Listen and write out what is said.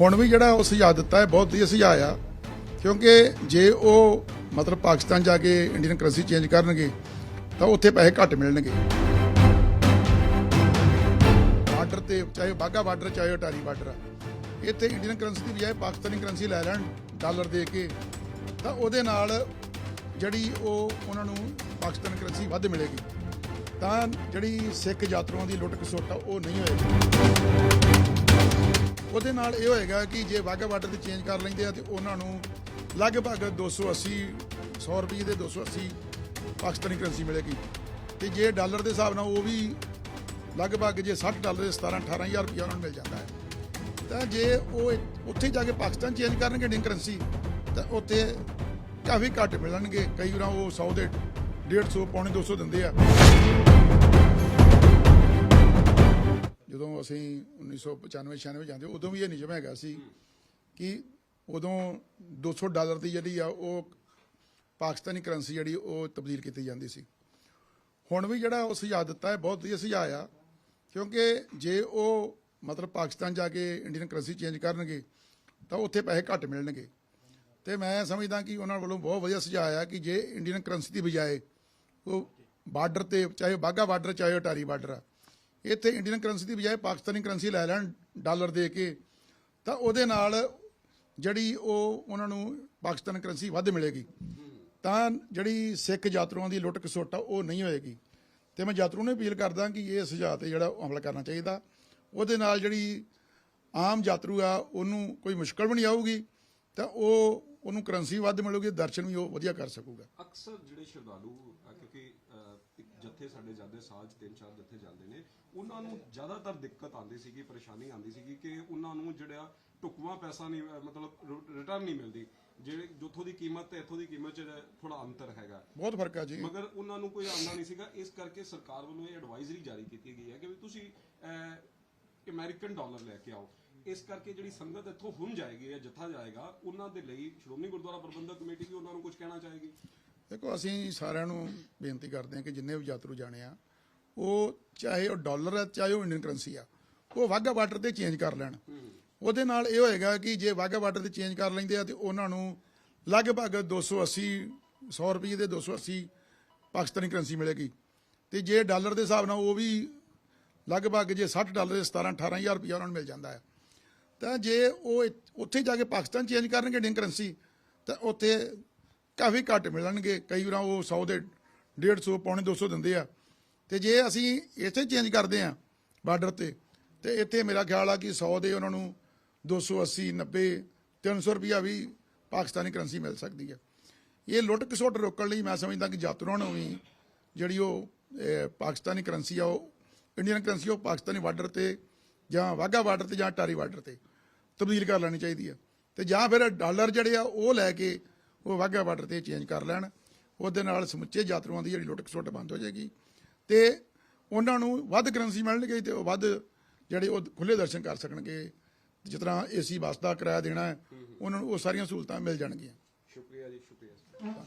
ਹੁਣ ਵੀ ਜਿਹੜਾ ਉਹ ਸੁਝਾਅ ਦਿੱਤਾ ਹੈ, ਬਹੁਤ ਵਧੀਆ ਸੁਝਾਅ ਆ। ਕਿਉਂਕਿ ਜੇ ਉਹ ਮਤਲਬ ਪਾਕਿਸਤਾਨ ਜਾ ਕੇ ਇੰਡੀਅਨ ਕਰੰਸੀ ਚੇਂਜ ਕਰਨਗੇ, ਤਾਂ ਉੱਥੇ ਪੈਸੇ ਘੱਟ ਮਿਲਣਗੇ। ਬਾਰਡਰ ਤੇ ਚਾਹੇ ਬਾਗਾ ਬਾਰਡਰ ਚਾਹੇ ਅਟਾਰੀ ਬਾਰਡਰ ਆ। ਇੱਥੇ ਇੰਡੀਅਨ ਕਰੰਸੀ ਦੀ ਬਜਾਏ ਪਾਕਿਸਤਾਨੀ ਕਰੰਸੀ ਲੈ ਲੈਣ ਡਾਲਰ ਦੇ ਕੇ, ਤਾਂ ਉਹਦੇ ਨਾਲ ਜਿਹੜੀ ਉਹ ਉਹਨਾਂ ਨੂੰ ਪਾਕਿਸਤਾਨੀ ਕਰੰਸੀ ਵੱਧ ਮਿਲੇਗੀ। ਤਾਂ ਜਿਹੜੀ ਸਿੱਖ ਯਾਤਰੂਆਂ ਦੀ ਲੁੱਟ ਖਸੁੱਟ ਆ, ਉਹ ਨਹੀਂ ਹੋਏਗੀ। ਉਹਦੇ ਨਾਲ ਇਹ ਹੋਏਗਾ ਕਿ ਜੇ ਵਾਗਾ ਬਾਰਡਰ ਤੇ ਚੇਂਜ ਕਰ ਲੈਂਦੇ ਆ ਤੇ ਉਹਨਾਂ ਨੂੰ ਲਗਭਗ 280 100 ਰੁਪਏ ਦੇ 280 ਪਾਕਿਸਤਾਨੀ ਕਰੰਸੀ ਮਿਲੇਗੀ। ਤੇ ਜੇ ਡਾਲਰ ਦੇ ਹਿਸਾਬ ਨਾਲ ਉਹ ਵੀ ਲਗਭਗ ਜੇ 60 ਡਾਲਰ ਦੇ 17 18000 ਰੁਪਏ ਉਹਨਾਂ ਨੂੰ ਮਿਲ ਜਾਂਦਾ ਹੈ। ਤਾਂ ਜੇ ਉਹ ਉੱਥੇ ਜਾ ਕੇ ਪਾਕਿਸਤਾਨ ਚੇਂਜ ਕਰਨਗੇ ਇੰਡੀਅਨ ਕਰੰਸੀ ਤਾਂ ਉੱਥੇ ਕਾਫੀ ਘੱਟ ਮਿਲਣਗੇ। ਕਈ ਵਾਰ ਉਹ 100 ਦੇ 150 ਪੌਣੇ 200 ਦਿੰਦੇ ਆ। ਜਦੋਂ ਅਸੀਂ 1995 96 ਜਾਂਦੇ ਉਦੋਂ ਵੀ ਇਹ ਨਿਯਮ ਹੈਗਾ ਸੀ ਕਿ ਉਦੋਂ 200 ਡਾਲਰ ਦੀ ਜਿਹੜੀ ਆ ਉਹ ਪਾਕਿਸਤਾਨੀ ਕਰੰਸੀ ਜਿਹੜੀ ਉਹ ਤਬਦੀਲ ਕੀਤੀ ਜਾਂਦੀ ਸੀ। ਹੁਣ ਵੀ ਜਿਹੜਾ ਉਹ ਸੁਝਾਅ ਦਿੱਤਾ ਹੈ, ਬਹੁਤ ਵਧੀਆ ਸੁਝਾਅ ਆ, ਕਿਉਂਕਿ ਜੇ ਉਹ ਮਤਲਬ ਪਾਕਿਸਤਾਨ ਜਾ ਕੇ ਇੰਡੀਅਨ ਕਰੰਸੀ ਚੇਂਜ ਕਰਨਗੇ, ਤਾਂ ਉੱਥੇ ਪੈਸੇ ਘੱਟ ਮਿਲਣਗੇ। ਤੇ ਮੈਂ ਸਮਝਦਾ ਕਿ ਉਹਨਾਂ ਵੱਲੋਂ ਬਹੁਤ ਵਧੀਆ ਸੁਝਾਅ ਆ ਕਿ ਜੇ ਇੰਡੀਅਨ ਕਰੰਸੀ ਦੀ ਬਜਾਏ ਉਹ ਬਾਰਡਰ ਤੇ, ਚਾਹੇ ਬਾਗਾ ਬਾਰਡਰ, ਚਾਹੇ ਅਟਾਰੀ ਬਾਰਡਰ ਆ ਇੱਥੇ ਇੰਡੀਅਨ ਕਰੰਸੀ ਦੀ ਬਜਾਏ ਪਾਕਿਸਤਾਨੀ ਕਰੰਸੀ ਲੈ ਲੈਣ ਡਾਲਰ ਦੇ ਕੇ, ਤਾਂ ਉਹਦੇ ਨਾਲ ਜਿਹੜੀ ਉਹ ਉਹਨਾਂ ਨੂੰ ਪਾਕਿਸਤਾਨ ਕਰੰਸੀ ਵੱਧ ਮਿਲੇਗੀ। ਤਾਂ ਜਿਹੜੀ ਸਿੱਖ ਯਾਤਰੂਆਂ ਦੀ ਲੁੱਟ ਖਸੁੱਟ ਆ, ਉਹ ਨਹੀਂ ਹੋਏਗੀ। ਤੇ ਮੈਂ ਯਾਤਰੂ ਨੂੰ ਅਪੀਲ ਕਰਦਾ ਕਿ ਇਹ ਸੁਝਾਅ ਤੇ ਜਿਹੜਾ ਉਹ ਅਮਲ ਕਰਨਾ ਚਾਹੀਦਾ। ਉਹਦੇ ਨਾਲ ਜਿਹੜੀ ਆਮ ਯਾਤਰੂ ਆ, ਉਹਨੂੰ ਕੋਈ ਮੁਸ਼ਕਲ ਵੀ ਨਹੀਂ ਆਊਗੀ, ਤਾਂ ਉਹ, ਉਹਨੂੰ ਕਰੰਸੀ ਵੱਧ ਮਿਲੂਗੀ, ਦਰਸ਼ਨ ਵੀ ਉਹ ਵਧੀਆ ਕਰ ਸਕੂਗਾ। ਅਕਸਰ ਜਿਹੜੇ ਸ਼ਰਧਾਲੂ ਕਿਉਂਕਿ ਇੱਕ ਜੱਥੇ ਸਾਡੇ ਜਾਂਦੇ ਸਾਲ 'ਚ ਤਿੰਨ ਚਾਰ ਜੱਥੇ ਜਾਂਦੇ ਨੇ ਉਹਨਾਂ ਨੂੰ ਜ਼ਿਆਦਾਤਰ ਦਿੱਕਤ ਆਉਂਦੀ ਸੀਗੀ ਪਰੇਸ਼ਾਨੀ ਆਉਂਦੀ ਸੀਗੀ ਕਿ ਉਹਨਾਂ ਨੂੰ ਜਿਹੜਾ ਢੁਕਵਾਂ ਪੈਸਾ ਨਹੀਂ ਮਤਲਬ ਰਿਟਰਨ ਨਹੀਂ ਮਿਲਦੀ ਜਿਹੜੇ ਜਿੱਥੋਂ ਦੀ ਕੀਮਤ ਤੇ ਇੱਥੋਂ ਦੀ ਕੀਮਤ 'ਚ ਥੋੜਾ ਅੰਤਰ ਹੈਗਾ। ਬਹੁਤ ਫ਼ਰਕ ਆ ਜੀ। ਮਗਰ ਉਹਨਾਂ ਨੂੰ ਕੋਈ ਆਉਂਦਾ ਨਹੀਂ ਸੀਗਾ ਇਸ ਕਰਕੇ ਸਰਕਾਰ ਵੱਲੋਂ ਇਹ ਐਡਵਾਈਜ਼ਰੀ ਜਾਰੀ ਕੀਤੀ ਗਈ ਹੈ ਕਿ ਵੀ ਤੁਸੀਂ ਅਮਰੀਕਨ ਡਾਲਰ ਲੈ ਕੇ ਆਓ। ਇਸ ਕਰਕੇ ਜਿਹੜੀ ਸੰਗਤ ਇੱਥੋਂ ਹੁਣ ਜਾਏਗੀ ਜਾਂ ਜੱਥਾ ਜਾਏਗਾ ਉਹਨਾਂ ਦੇ ਲਈ ਸ਼੍ਰੋਮਣੀ ਗੁਰਦੁਆਰਾ ਪ੍ਰਬੰਧਕ ਕਮੇਟੀ ਵੀ ਉਹਨਾਂ ਨੂੰ ਕੁਝ ਕਹਿਣਾ ਚਾਹੇਗੀ। ਦੇਖੋ, ਅਸੀਂ ਸਾਰਿਆਂ ਨੂੰ ਬੇਨਤੀ ਕਰਦੇ ਹਾਂ ਕਿ ਜਿੰਨੇ ਵੀ ਯਾਤਰੂ ਜਾਣੇ ਆ, ਉਹ ਚਾਹੇ ਉਹ ਡਾਲਰ ਹੈ ਚਾਹੇ ਉਹ ਇੰਡੀਅਨ ਕਰੰਸੀ ਆ, ਉਹ ਵਾਗਾ ਬਾਰਡਰ ਤੇ ਚੇਂਜ ਕਰ ਲੈਣ। ਉਹਦੇ ਨਾਲ ਇਹ ਹੋਏਗਾ ਕਿ ਜੇ ਵਾਗਾ ਬਾਰਡਰ ਤੇ ਚੇਂਜ ਕਰ ਲੈਂਦੇ ਆ ਤੇ ਉਹਨਾਂ ਨੂੰ ਲਗਭਗ 280 100 ਰੁਪਏ ਦੇ 280 ਪਾਕਿਸਤਾਨੀ ਕਰੰਸੀ ਮਿਲੇਗੀ। ਤੇ ਜੇ ਡਾਲਰ ਦੇ ਹਿਸਾਬ ਨਾਲ ਉਹ ਵੀ ਲਗਭਗ ਜੇ 60 ਡਾਲਰ ਦੇ 17 18000 ਰੁਪਏ ਉਹਨਾਂ ਨੂੰ ਮਿਲ ਜਾਂਦਾ ਹੈ। ਤਾਂ ਜੇ ਉਹ ਉੱਥੇ ਜਾ ਕੇ ਪਾਕਿਸਤਾਨ ਚੇਂਜ ਕਰਨਗੇ ਇੰਡੀਅਨ ਕਰੰਸੀ, ਤਾਂ ਉੱਥੇ ਕਾਫੀ ਘੱਟ ਮਿਲਣਗੇ। ਕਈ ਵਾਰ ਉਹ 100 ਦੇ 150 ਪੌਣੇ 200 ਦਿੰਦੇ ਆ। ਤੇ ਜੇ ਅਸੀਂ ਇੱਥੇ ਚੇਂਜ ਕਰਦੇ ਆ ਬਾਰਡਰ ਤੇ ਤੇ ਇੱਥੇ ਮੇਰਾ ਖਿਆਲ ਆ ਕਿ 100 ਦੇ ਉਹਨਾਂ ਨੂੰ 280 90 300 ਰੁਪਿਆ ਵੀ ਪਾਕਿਸਤਾਨੀ ਕਰੰਸੀ ਮਿਲ ਸਕਦੀ ਹੈ ਇਹ ਲੁੱਟ ਖਸੁੱਟ ਰੋਕਣ ਲਈ ਮੈਂ ਸਮਝਦਾ ਕਿ ਯਾਤਰੂਆਂ ਨੂੰ ਵੀ ਜਿਹੜੀ ਉਹ ਪਾਕਿਸਤਾਨੀ ਕਰੰਸੀ ਆ, ਉਹ ਇੰਡੀਅਨ ਕਰੰਸੀ, ਉਹ ਪਾਕਿਸਤਾਨੀ ਬਾਰਡਰ ਤੇ ਜਾਂ ਵਾਗਾ ਬਾਰਡਰ ਤੇ ਜਾਂ ਟਾਰੀ ਬਾਰਡਰ ਤੇ ਤਬਦੀਲ ਕਰ ਲੈਣੀ ਚਾਹੀਦੀ ਹੈ ਤੇ ਜਾਂ ਫਿਰ ਡਾਲਰ ਜਿਹੜੇ ਆ ਉਹ ਲੈ ਕੇ ਉਹ ਵਾਗਾ ਬਾਰਡਰ ਤੇ ਚੇਂਜ ਕਰ ਲੈਣ। ਉਹਦੇ ਨਾਲ ਸਮੁੱਚੇ ਯਾਤਰੂਆਂ ਦੀ ਜਿਹੜੀ ਲੁੱਟ ਖਸੁੱਟ ਬੰਦ ਹੋ ਜਾਏਗੀ। ਤੇ ਉਹਨਾਂ ਨੂੰ ਵੱਧ ਕਰੰਸੀ ਮਿਲਣਗੇ ਤੇ ਉਹ ਵੱਧ ਜਿਹੜੇ ਉਹ ਖੁੱਲੇ ਦਰਸ਼ਨ ਕਰ ਸਕਣਗੇ। ਜਿਸ ਤਰ੍ਹਾਂ ਏਸੀ ਬੱਸ ਦਾ ਕਿਰਾਇਆ ਦੇਣਾ ਉਹਨਾਂ ਨੂੰ ਉਹ ਸਾਰੀਆਂ ਸਹੂਲਤਾਂ ਮਿਲ ਜਾਣਗੀਆਂ। ਸ਼ੁਕਰੀਆ ਜੀ ਸ਼ੁਕਰੀਆ।